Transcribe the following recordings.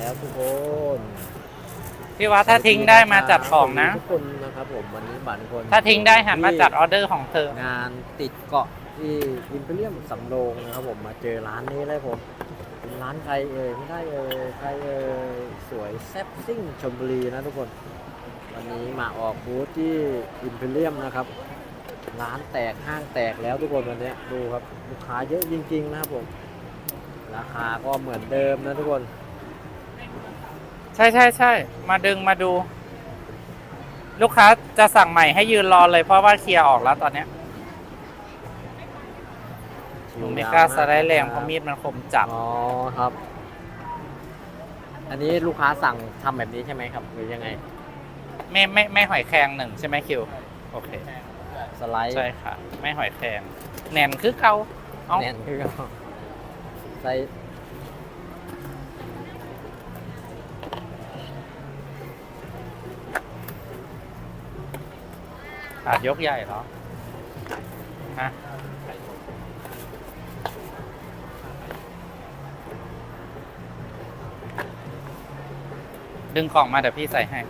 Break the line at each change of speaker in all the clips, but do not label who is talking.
แล้วทุกคน
พี่ว่าถ้าทิ้งได้มาจัดของนะ
ทุกคนนะครับผมวันนี้บันคน
ถ้าทิ้งได้หันมาจัดออเดอร์ของเธอ
งานติดเกาะที่อิมพีเรียมสำโรงนะครับผมมาเจอร้านนี้เลยผมเป็นร้านใครเอ่ยไม่ได้เอ่ยใครเอ่ยสวยแซ่บซิ่งชมบุรีนะทุกคน วันนี้มาออกบูธที่อิมพีเรียมนะครับ ร้านแตกห้างแตกแล้วทุกคนวันนี้ดูครับลูกค้าเยอะจริง ๆ นะครับผม ราคาก็เหมือนเดิมนะทุกคน
ใช่ใช่ใช่มาดึงมาดู ลูกค้าจะสั่งใหม่ให้ยืนรอเลยเพราะว่าเคลียร์ออกแล้วตอนเนี้ยหนูไม่กล้าสไลด์แรงเพราะมีดมันคมจัด
อ๋อครับ อันนี้ลูกค้าสั่งทำแบบนี้ใช่ไหมครับหรือยังไง
ไม่ไม่ไม่หอยแครงหนึ่งใช่ไหมคิวโอเค
สไลด์
ใช่ค่ะ ไม่หอยแครงแหน่นคือเกาเอา
แน่นคือเขาใส่
ขาดยกใหญ่เหรอฮะดึงกล่องมาเดี๋ยวพี่ใส่ให้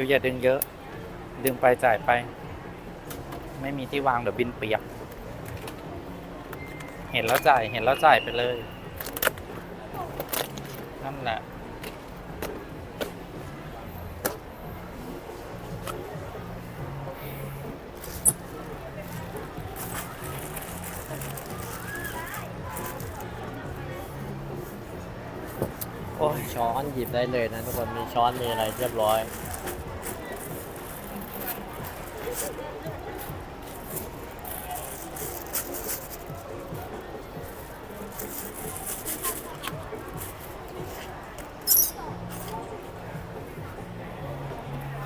คืออย่าดึงเยอะ ดึงไปจ่ายไป ไม่มีที่วางเดี๋ยวบินเปียก เห็นแล้วจ่าย เห็นแล้วจ่ายไปเลย นั่นแหละโอ้ย
ช้อนหยิบได้เลยนะทุกคนมีช้อนมีอะไรเรียบร้อย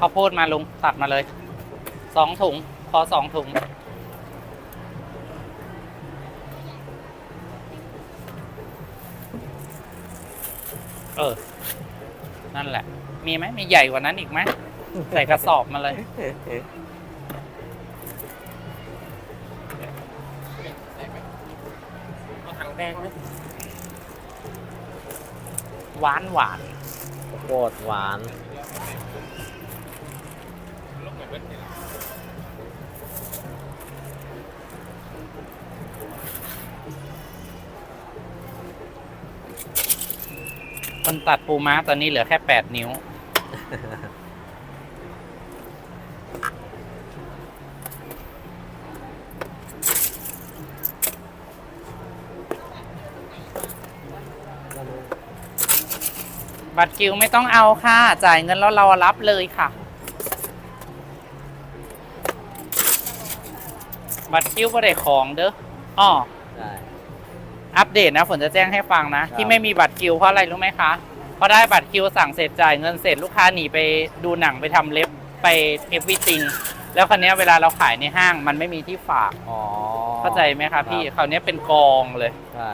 ข้าวโพดมาลุงตัดมาเลยสองถุง พอสองถุง เออ นั่นแหละ มีไหมมีใหญ่กว่านั้นอีกไหมใส่กระสอบมาเลย
เอาถังแดงไหม
หวานหวาน
โคตรหวาน
คนตัดปูม้าตอนนี้เหลือแค่แปดนิ้ว บัตรคิวไม่ต้องเอาค่ะ จ่ายเงินแล้วเรารับเลยค่ะ บัตรคิวก็ได้ของเด้ออ้อ อัปเดตนะ ฝนจะแจ้งให้ฟังนะ
ครับ
ที่ไม่มีบัตรคิวเพราะอะไรรู้ไหมคะ เพราะได้บัตรคิวสั่งเสร็จจ่ายเงินเสร็จลูกค้าหนีไปดูหนังไปทำเล็บไปเอฟวิติงแล้วคราวเนี้ยเวลาเราขายในห้างมันไม่มีที่ฝาก
อ๋อ
เข้าใจไหมคะพี่
ครับ
คราวเนี้ยเป็นกองเลย
ใช่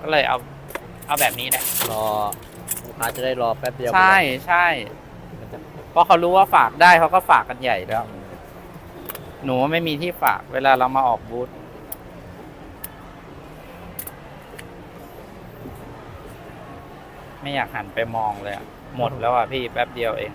ก็เลยเอาเอาแบบนี้แหละ
รอลูกค้าจะได้รอแป๊บเดียว
ใช่ใช่
มันจะ
เพราะเขารู้ว่าฝากได้เขาก็ฝากกันใหญ่แล้ว หนูไม่มีที่ฝากเวลาเรามาออกบูธ ไม่อยากหันไปมองเลยอะหมดแล้วอะพี่แป๊บเดียวเอง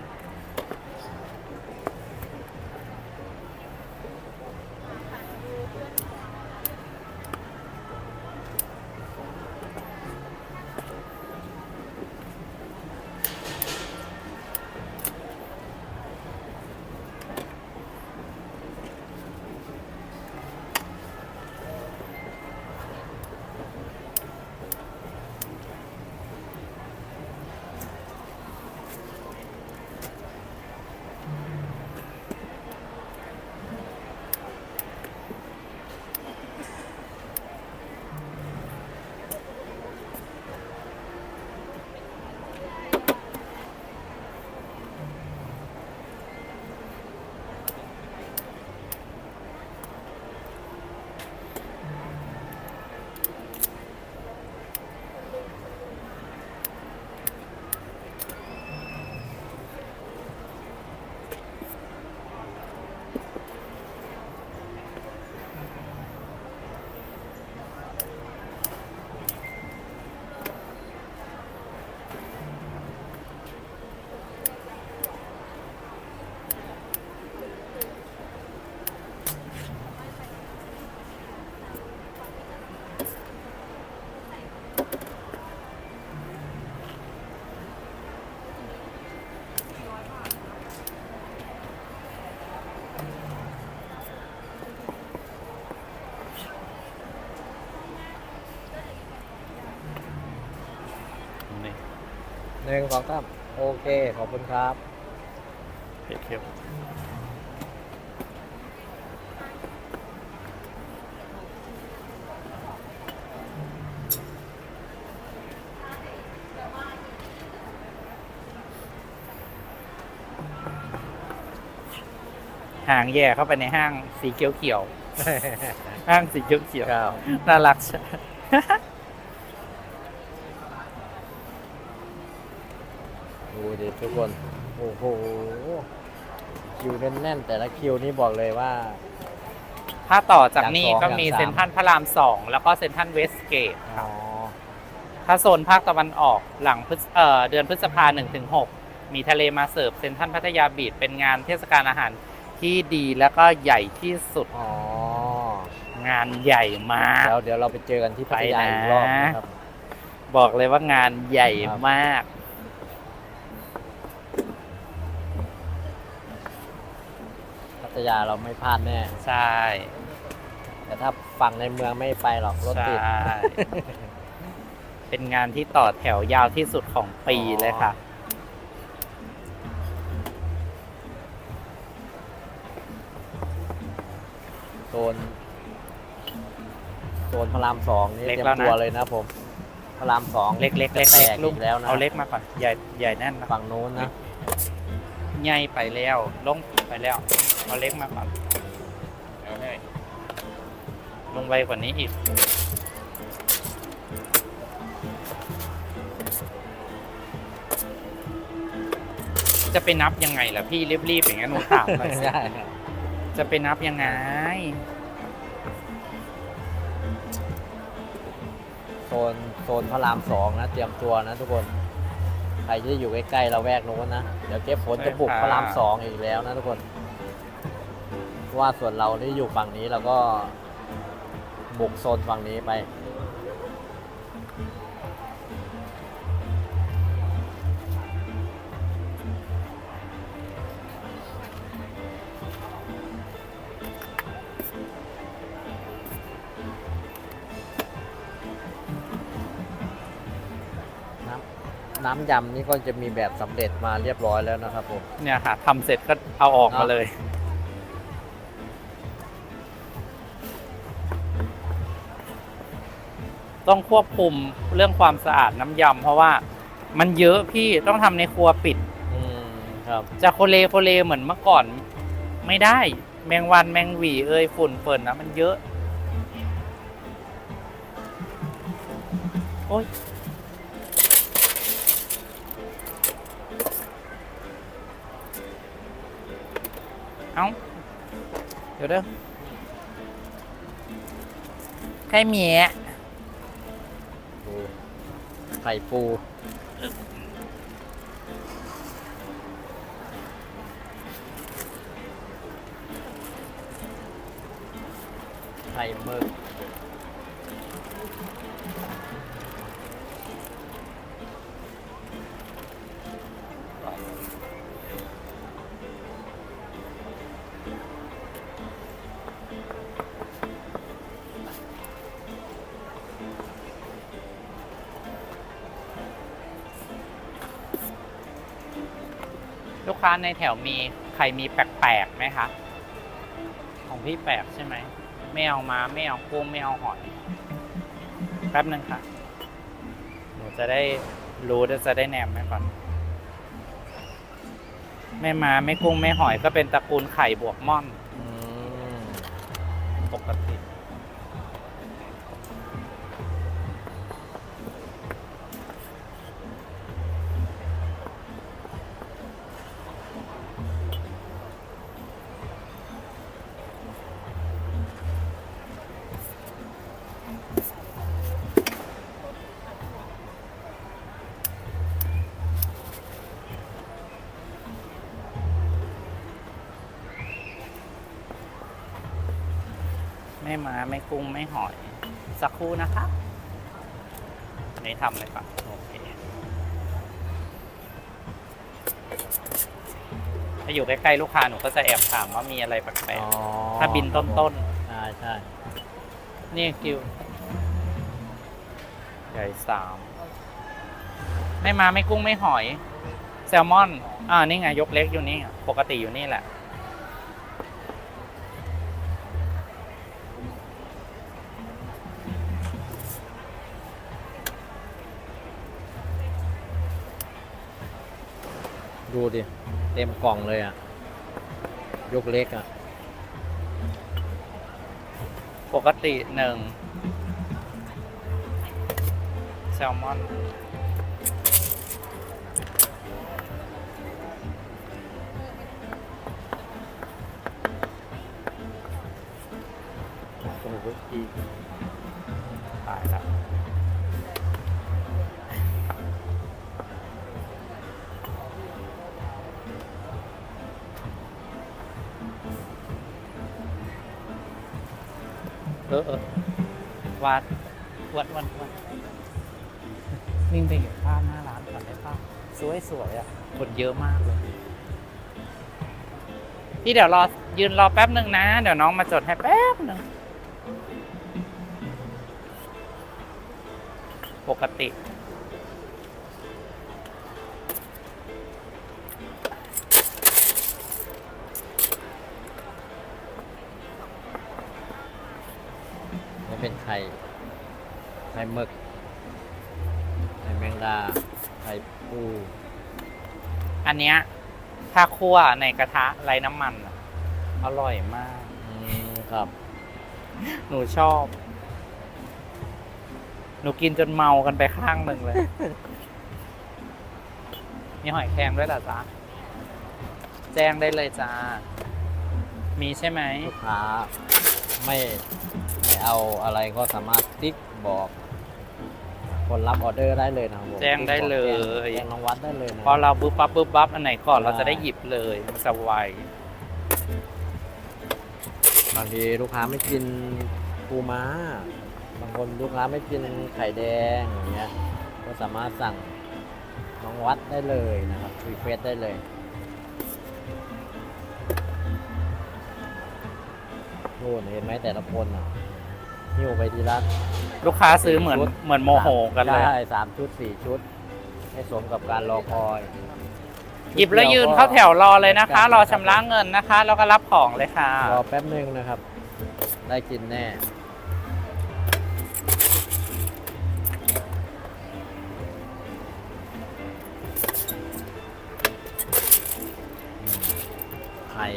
หนึ่งสองสามโอเค ขอบคุณครับ
เผ็ดเค็มหางแย่เข้าไปในห้างสีเขียวๆ ห้างสีเขียว
ครับ
ๆน่ารักใช่
ดูดิ ทุกคน โอ้โห คิวแน่นๆ แต่ละคิวนี่บอกเลยว่า
ถ้าต่อจากนี้
อย่างสอง
ก็มี
อย่างสาม
เซ็นทรัลพระรามสองแล้วก็เซ็นทรัลเวสเกต
อ๋อ
ถ้าโซนภาคตะวันออกหลังพฤษเอ่อเดือนพฤษภาหนึ่งถึงหกมีทะเลมาเสิร์ฟเซ็นทรัลพัทยาบีชเป็นงานเทศกาลอาหารที่ดีแล้วก็ใหญ่ที่สุด
อ๋อ
งานใหญ่มาก
เดี๋ยวเดี๋ยวเราไปเจอกันที่พัทยา
ไปนะ
อีกรอบนะครับ
บอกเลยว่างานใหญ่
ครับ
มาก
ทยาเราไม่พลาดแน่
ใช่
แต่ถ้าฝั่งในเมืองไม่ไปหรอกรถ
ใช่
ติด
เป็นงานที่ต่อแถวยาวที่สุดของปี
อ๋อ
เลยค่ะ
โซนโซนพระรามสองนี่
เล็ก
เตรียม
แล้วนะ
ตัวเลยนะผม พระรามสอง
เล็กๆเล็ก
จะ
ๆ
แต
เล็ก
ก
ลูก
อีกแล้วนะ
เอาเล็กมาก่อนใหญ่ใหญ่แน่นนะ
ฝั่งนู้นนะ
ใหญ่ไปแล้วลงไปแล้ว เอาเล็กมาก่อนลงไปกว่านี้อีก จะไปนับยังไงล่ะพี่รีบๆอย่างนั้นหนูถามหน่อยสิ
ใช่
จะไปนับยังไง
โซนโซนพระรามสองนะ เตรียมตัวนะทุกคน ใครที่อยู่ใกล้ๆเราแวกนู้นนะ เดี๋ยวเก็บฝนจะบุก
ใช่ค่ะ
พระรามสองอีกแล้วนะทุกคนเพ ราะว่าส่วนเราที่อยู่ฝั่งนี้เราก็บุกโซนฝั่งนี้ไป น้ำน้ำยำนี่ก็จะมีแบบสำเร็จมาเรียบร้อยแล้วนะครับผม
เนี่ยค่ะทำเสร็จก็เอาออกมาเลย ต้องควบคุมเรื่องความสะอาดน้ำยำเพราะว่ามันเยอะพี่ต้องทำในครัวปิด
อืมครับ
จะโคเลโคเลเหมือนเมื่อก่อน ไม่ได้ แมงวันแมงหวีเอ้ยฝุ่นเฟินนะมันเยอะ โอ้ยเอาเดี๋ยวเด้อแค่เมีย
ดู ไข่ปูไข่หมึก
ลูกค้าในแถวมีใครมีแปลกๆไหมคะ ของพี่แปลกใช่ไหม ไม่เอามาไม่เอากุ้งไม่เอาหอย แป๊บนึงค่ะ หนูจะได้รู้และจะได้แนมไหมก่อน ไม่มาไม่กุ้งไม่หอยก็เป็นตระกูลไข่บวกม่อน
อืม
ปกติ สักครู่นะคะอันนี้ทำเลยก่อนโอเคถ้าอยู่ใกล้ๆลูกค้าหนูก็จะแอบถามว่ามีอะไรแปลก
อ๋อ
ๆถ้าบินต้น
ใช่ใช่
ๆนี่คิว ใหญ่สามไม่มาไม่กุ้งไม่หอย แซลมอน อ่านี่ไงยกเล็กอยู่นี่ ปกติอยู่นี่แหละ
ดูดิ เต็มกล่องเลยอะ ยกเล็กอะ
ปกติหนึ่งแซลมอน
โอ้โหอีก
ตายแล้ว ออเออวาดวัดวันวันวิ่งไปเก็บภาพหน้าร้านก่อนได้ป่ะสวยสวยอะ คนเยอะมากเลย พี่เดี๋ยวรอยืนรอแป๊บหนึ่งนะ เดี๋ยวน้องมาจดให้แป๊บหนึ่งปกติ
หมึกไข่แมงดาไข่ปู
อันเนี้ยถ้าคั่วในกระทะไร้น้ำมันอะอร่อยมาก
อืมครับ
หนูชอบ หนูกินจนเมากันไปข้างหนึ่งเลย มีหอยแครงด้วยเหรอจ๊ะ แจ้งได้เลยจ้า มีใช่ไหม
ลูกค้าไม่ไม่เอาอะไรก็สามารถติ๊กบอก คนรับออเดอร์ได้เลยนะครับผม
แจ้งได้เลย
แจ้งน้องวัดได้เลยนะ
พอเราบึ๊บปั๊บบึ๊บปั๊บอันไหนก่อนเรา
ใช่
จะได้หยิบเลยมันจะไว
บางทีลูกค้าไม่กินปูม้า บางคนลูกค้าไม่กินไข่แดงอย่างเงี้ยก็สามารถสั่งน้องวัดได้เลยนะครับรีเควสได้เลยโน่นเห็นไหมแต่ละคนอะ หิ้วไปทีละ
ลูกค้าซื้อเหมือน
ชุด
เหมือนโมโหกันเลย
ใช่สามชุดสี่ชุด ให้สมกับการรอคอย
หยิบแล้วยืนเข้าแถวรอเลยนะคะ รอชำระเงินนะคะ แล้วก็รับของเลยค่ะ
รอแป๊บนึงนะครับ ได้กินแน่ ไข่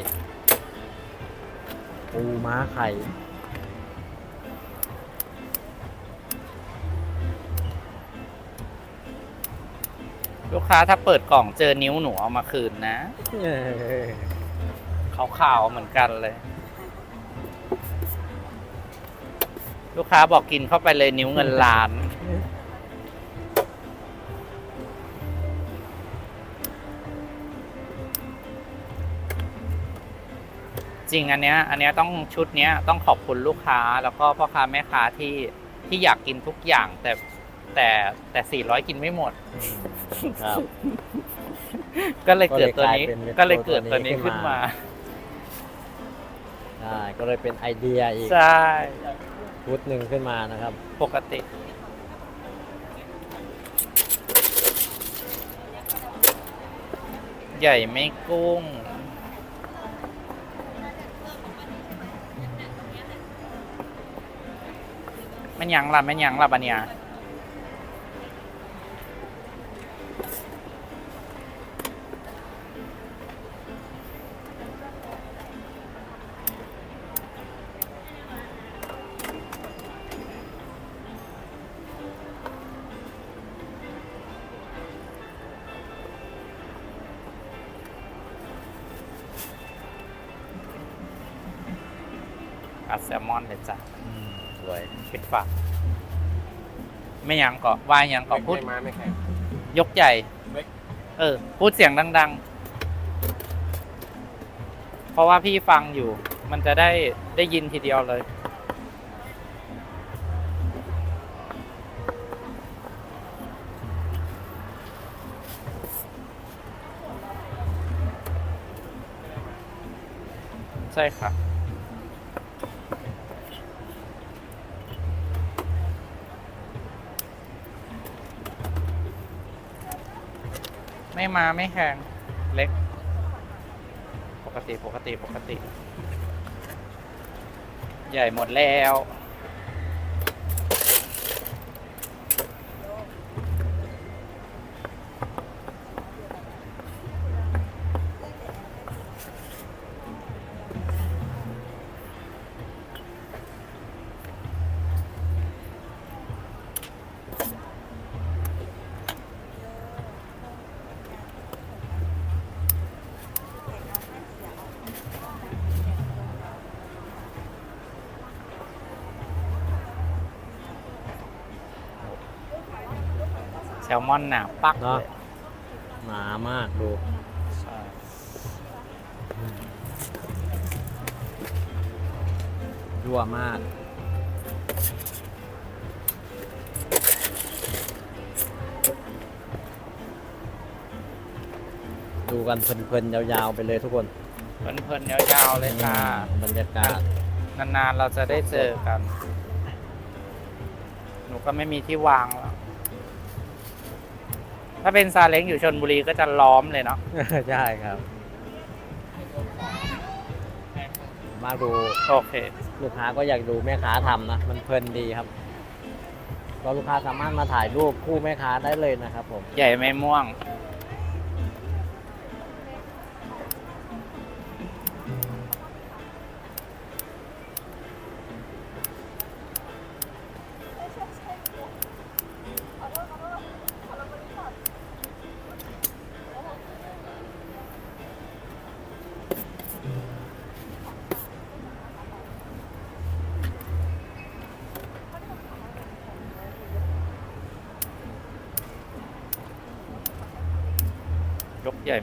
ปูม้าไข่
ค้าถ้าเปิดกล่องเจอนิ้วหนูเอามาคืนนะขาวๆเหมือนกันเลย ลูกค้าบอกกินเข้าไปเลยนิ้วเงินล้านจริงอันเนี้ยอันเนี้ยต้องชุดเนี้ยต้องขอบคุณลูกค้าแล้วก็พ่อค้าแม่ค้าที่ที่อยากกินทุกอย่างแต่ แต่แต่สี่ร้อยกินไม่หมด
ครับ
ก็เลยเกิดตัวนี้
ก็
ก็
เล
เลยย
ก
เกิ
ลา
ด
ยเป็
ตัวนนี้
ขึ้
ขึ้น
น
มา
มา ใช่ก็เลยเป็นไอเดียอีก
ใช่
ชุดหนึ่งขึ้นมานะครับ
ปกติ ใหญ่ไม่กุ้ง มันยังล่ะมันยังล่ะบันเนี่ย ไม่ยังเกาะว่ายังเกาะพูด
ไม่มาไม่แข็ง
ยกใหญ่
เล็ก
เออ พูดเสียงดัง ๆ เพราะว่าพี่ฟังอยู่ มันจะได้ได้ยินทีเดียวเลย ใช่ค่ะอ ไม่มาไม่แข็งเล็ก ปกติปกติปกติ ใหญ่หมดแล้ว แซลมอนหนาปักเล
เนาะ
ย
หนามากดู
ใช่
ยั่วมาก ดูกันเพลินๆ ยาวๆ ไปเลยทุกคน
เพลินๆยาวๆเลยค่ะ
บรรยากาศ
นานๆเราจะได้เจอกัน หนูก็ไม่มีที่วางแล้ว ถ้าเป็นซาเล้งอยู่ชนบุรีก็จะล้อมเลยเนาะ
ใช่ครับมาดู
โอเค
ลูกค้าก็อยากดูแม่ค้าทำนะ มันเพลินดีครับก็ลูกค้าสามารถมาถ่ายรูปคู่แม่ค้าได้เลยนะครับผม
ใหญ่ไม่ม่วง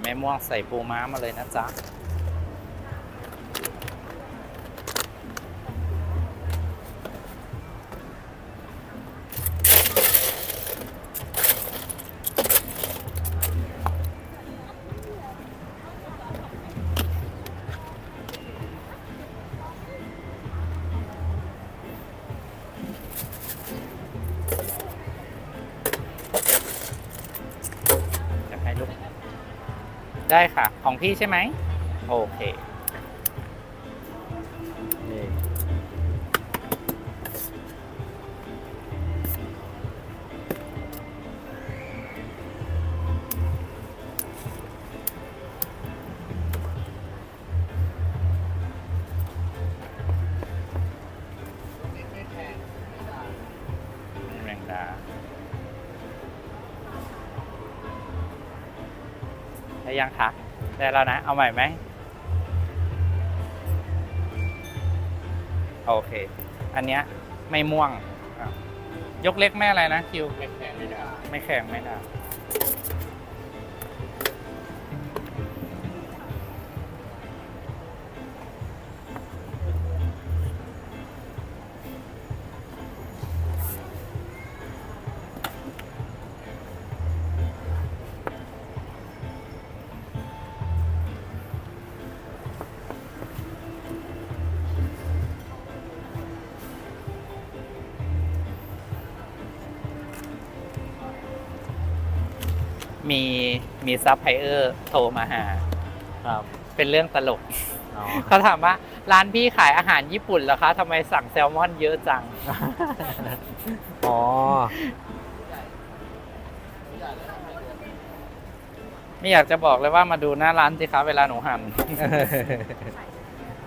แม่ม่วงใส่ปูม้ามาเลยนะจ๊ะจะ ได้ค่ะ ของพี่ใช่ไหม โอเค ยังคะได้แล้วนะ เอาใหม่ไหมโอเค อันเนี้ยไม่ม่วงอะยกเล็กแม่อะไรนะคิว ไม่แข็งไม่ได้ไม่แข็งไม่ได้ มีซัพพลายเออร์โทรมาหา
ครับ
เป็นเรื่องตลก
อ๋อ
เขาถามว่าร้านพี่ขายอาหารญี่ปุ่นเหรอคะทำไมสั่งแซลมอนเยอะจัง
อ๋อ
ไม่อยากจะบอกเลยว่ามาดูหน้าร้านสิคะเวลาหนูหั่น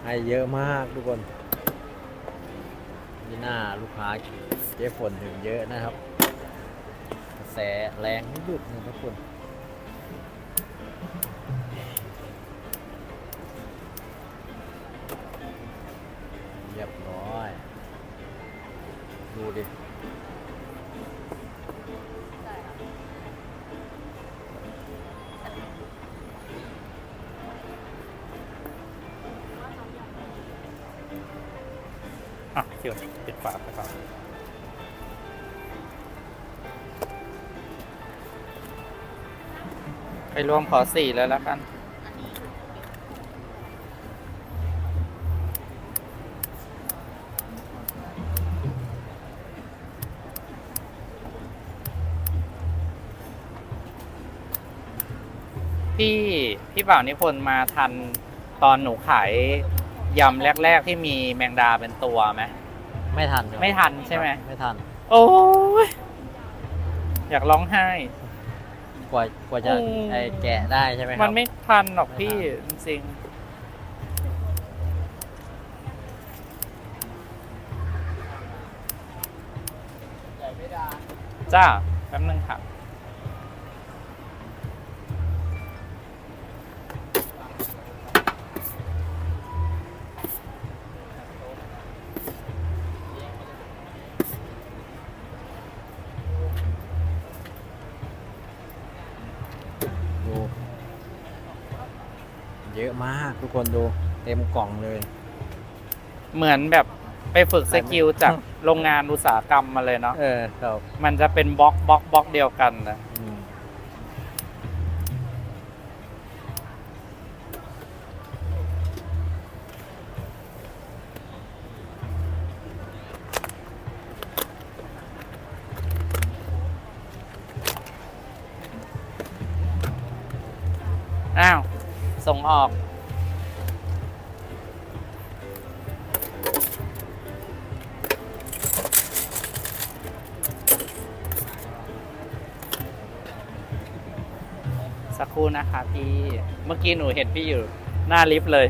ให้เยอะมากทุกคนนี่หน้าลูกค้าเจ๊ฝนถึงเยอะนะครับกระแสแรงไม่หยุดนะทุกคน
ไปรวมขอสี่เลยแล้วกันอพี่พี่บ่าวนิพนธ์มาทันตอนหนูขายยำแรก ๆ ที่มีแมงดาเป็นตัวไหม
ไม่ทันครับ
ไม่ทันใช่ไหม
ไม่ทัน
โอ้ยอยากร้องไห้
กว่ากว่าจะ
อืม
ไอ้แกะได้ใช่ไหมครับ
มันไม่ทันหรอก
ไม่
พี่
ทัน
จริงๆจ้าแป๊บนึงค่ะ
มากทุกคนดูเต็มกล่องเลย
เหมือนแบบไปฝึกสกิลจากโรงงานอุตสาหกรรมมาเลยเนาะ
เออครับ
มันจะเป็นบล็อกบล็อกบล็อกเดียวกันนะ ครู่นะคะพี่ เมื่อกี้หนูเห็นพี่อยู่ หน้าลิฟต์เลย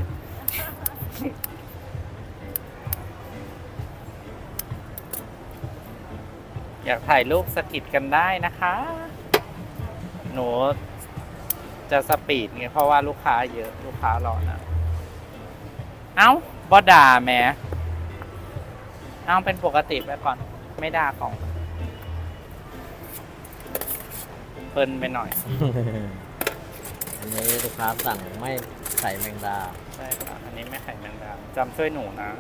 อยากถ่ายรูปสกิดกันได้นะคะ หนูจะสปีดไงเพราะว่าลูกค้าเยอะลูกค้ารอนะ เอ้าบอด่าแหมเอาเป็นปกติไปก่อน ไม่ด่าของ เพลินไปหน่อย
อันนี้ลูกค้าสั่งไม่ใส่แมงดา
ใช่ค่ะอันนี้ไม่ไข่แมงดาจำช่วยหนูนะ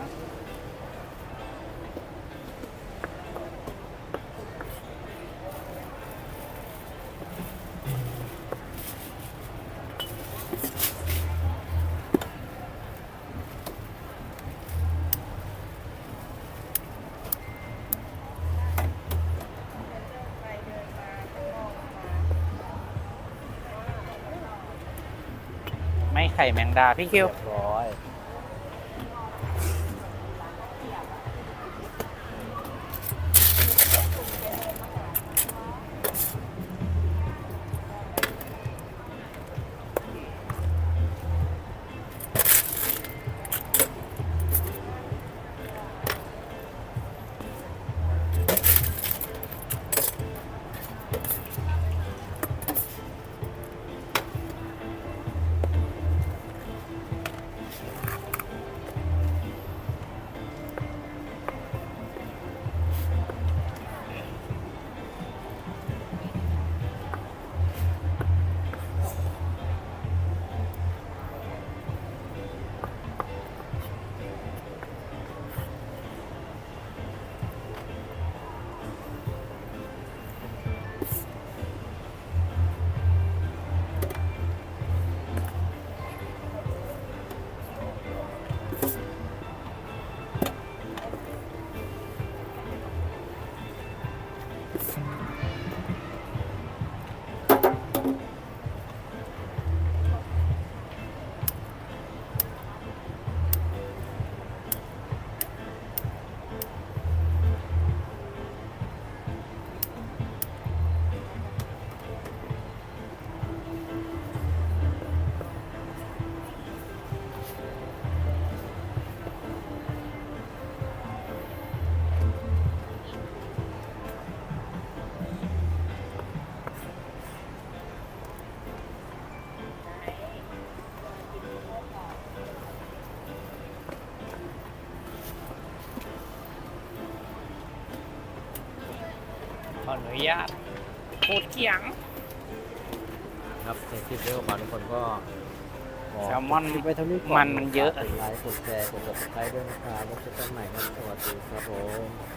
ไข่แมงดาพี่คิว
อย
ขออนุญาตพูดเกียง
ครับในคลิปนี้ของเราทุกคนก็ขอ
แซลมอน
คลิปไว้เท่านี้ก่
มันมันเยอะ
ฝากกดไลค์กดแชร์กด subscribe ด้วยนะครับแล้วเจอกันใหม่ครับสวัสดีครับผม